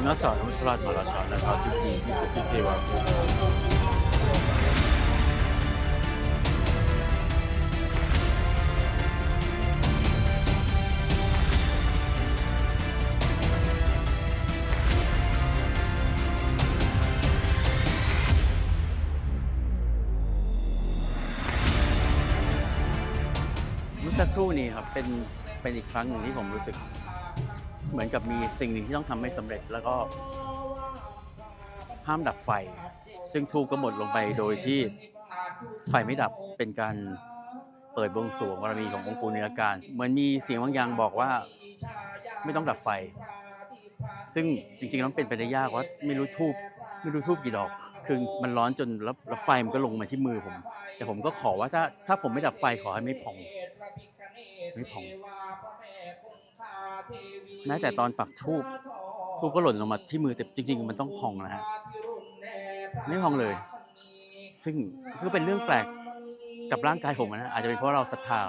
ำนักสอนนุทราชมาราชาและพระทิพดีที่สุดที่เทวาภูมิเมื่อสักครู่นี้ครับเป็นเป็นอีกครั้งหนึ่งที่ผมรู้สึก เหมือนกับมีสิ่งหนึ่งที่ต้องทำให้สำเร็จแล้วก็ห้ามดับไฟ ซึ่งทูบก็หมดลงไปโดยที่ไฟไม่ดับเป็นการเปิดบวงสรวงบารมีขององค์ปู่เนื้อการเหมือนมีเสียงบางอย่างบอกว่าไม่ต้องดับไฟ ซึ่งจริงๆแล้วเป็นไปได้ยากว่าไม่รู้ทูบไม่รู้ทูบกี่ดอก คือมันร้อนจนแล้วแล้วไฟมันก็ลงมาที่มือผม แต่ผมก็ขอว่าถ้าถ้าผมไม่ดับไฟขอให้ไม่พอง ไม่พอง แม้แต่ตอนปักทูบทูบก็หล่นลงมาที่มือแต่จริง ๆ มันต้องพองนะฮะไม่พองเลย ซึ่งก็เป็นเรื่องแปลกกับร่างกายผมนะอาจจะเป็นเพราะเราศรัทธา